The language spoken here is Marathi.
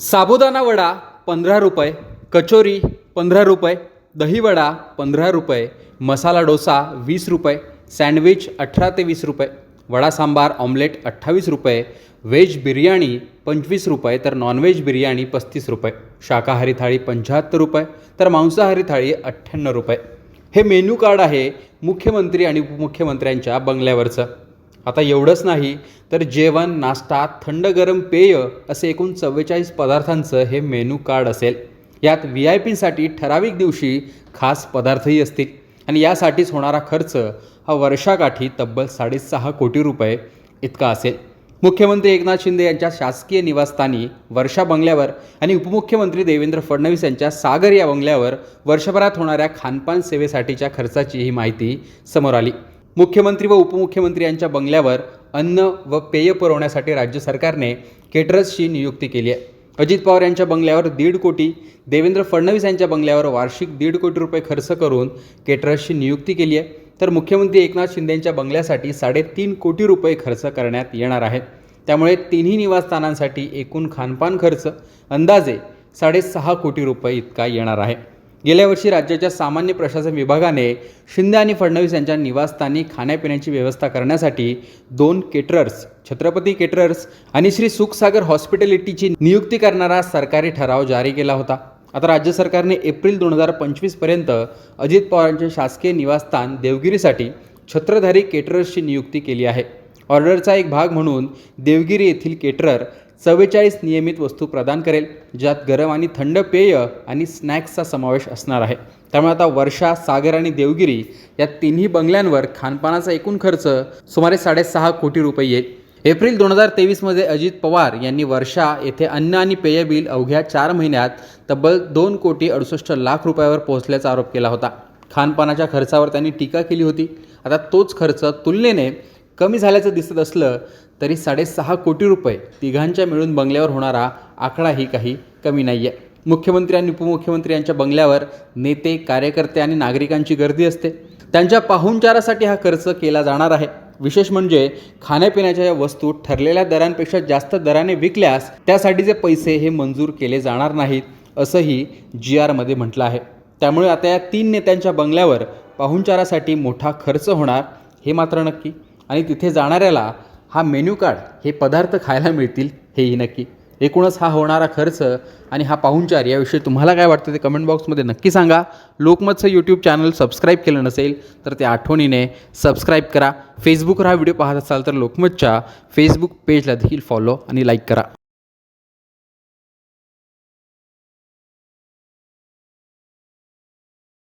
साबुदाणा वडा पंधरा रुपये कचोरी पंधरा रुपये दहीवडा पंधरा रुपये मसाला डोसा वीस रुपये सँडविच अठरा ते वीस रुपये वडा सांबार ऑमलेट अठ्ठावीस रुपये व्हेज बिर्याणी पंचवीस रुपये तर नॉनव्हेज बिर्याणी पस्तीस रुपये शाकाहारी थाळी पंच्याहत्तर रुपये तर मांसाहारी थाळी अठ्ठ्याण्णव रुपये. हे मेन्यू कार्ड आहे मुख्यमंत्री आणि उपमुख्यमंत्र्यांच्या बंगल्यावरचं. आता एवढंच नाही तर जेवण नाश्ता थंड गरम पेय असे एकूण चव्वेचाळीस पदार्थांचं हे मेनू कार्ड असेल. यात व्ही आय पीसाठी ठराविक दिवशी खास पदार्थही असतील. आणि यासाठीच होणारा खर्च हा वर्षाकाठी तब्बल साडेसहा कोटी रुपये इतका असेल. मुख्यमंत्री एकनाथ शिंदे यांच्या शासकीय निवासस्थानी वर्षा बंगल्यावर आणि उपमुख्यमंत्री देवेंद्र फडणवीस यांच्या सागर या बंगल्यावर वर्षभरात होणाऱ्या खानपान सेवेसाठीच्या खर्चाची ही माहिती समोर आली. मुख्यमंत्री व उपमुख्यमंत्री यांच्या बंगल्यावर अन्न व पेय पुरवण्यासाठी राज्य सरकारने केटरर्सची नियुक्ती केली आहे. अजित पवार यांच्या बंगल्यावर दीड कोटी देवेंद्र फडणवीस यांच्या बंगल्यावर वार्षिक दीड कोटी रुपये खर्च करून केटरर्सची नियुक्ती केली आहे. तर मुख्यमंत्री एकनाथ शिंदेंच्या बंगल्यासाठी साडेतीन कोटी रुपये खर्च करण्यात येणार आहेत त्यामुळे तिन्ही निवासस्थानांसाठी एकूण खानपान खर्च अंदाजे साडेसहा कोटी रुपये इतका येणार आहे. गेल्या वर्षी राज्याच्या सामान्य प्रशासन विभागाने शिंदे आणि फडणवीस यांच्या निवासस्थानी खाण्यापिण्याची व्यवस्था करण्यासाठी दोन केटरर्स छत्रपती केटरर्स आणि श्री सुखसागर हॉस्पिटॅलिटीची नियुक्ती करणारा सरकारी ठराव जारी केला होता. आता राज्य सरकारने एप्रिल दोन हजार पंचवीसपर्यंत अजित पवारांचे शासकीय निवासस्थान देवगिरीसाठी छत्रधारी केटरर्सची नियुक्ती केली आहे. ऑर्डरचा एक भाग म्हणून देवगिरी येथील केटरर चव्वेचाळीस नियमित वस्तू प्रदान करेल ज्यात गरम आणि थंड पेय आणि स्नॅक्सचा समावेश असणार आहे. त्यामुळे आता वर्षा सागर आणि देवगिरी या तिन्ही बंगल्यांवर खानपानाचा एकूण खर्च सुमारे साडेसहा कोटी रुपये येईल. एप्रिल दोन हजार तेवीसमध्ये अजित पवार यांनी वर्षा येथे अन्न आणि पेय बिल अवघ्या चार महिन्यात तब्बल दोन कोटी अडुसष्ट लाख रुपयावर पोहोचल्याचा आरोप केला होता. खानपानाच्या खर्चावर त्यांनी टीका केली होती. आता तोच खर्च तुलनेने कमी झाल्याचं दिसत असलं तरी साडेसहा कोटी रुपये तिघांच्या मिळून बंगल्यावर होणारा आकडाही काही कमी नाही आहे मुख्यमंत्री आणि उपमुख्यमंत्री यांच्या बंगल्यावर नेते कार्यकर्ते आणि नागरिकांची गर्दी असते. त्यांच्या पाहुणचारासाठी हा खर्च केला जाणार आहे. विशेष म्हणजे खाण्यापिण्याच्या या वस्तू ठरलेल्या दरांपेक्षा जास्त दराने विकल्यास त्यासाठीचे पैसे हे मंजूर केले जाणार नाहीत असंही जी आरमध्ये म्हटलं आहे. त्यामुळे आता या तीन नेत्यांच्या बंगल्यावर पाहुणचारासाठी मोठा खर्च होणार हे मात्र नक्की. आणि तिथे जाणाऱ्याला हा मेन्यू कार्ड हे पदार्थ खायला मिळतील हेही नक्की. एकूणच हा होणारा खर्च आणि हा पाहुणचार याविषयी तुम्हाला काय वाटतं ते कमेंट बॉक्समध्ये नक्की सांगा. लोकमतचं यूट्यूब चॅनल सबस्क्राईब केलं नसेल तर ते आठवणीने सबस्क्राईब करा. फेसबुकवर हा व्हिडिओ पाहत असाल तर लोकमतच्या फेसबुक पेजला देखील फॉलो आणि लाईक करा.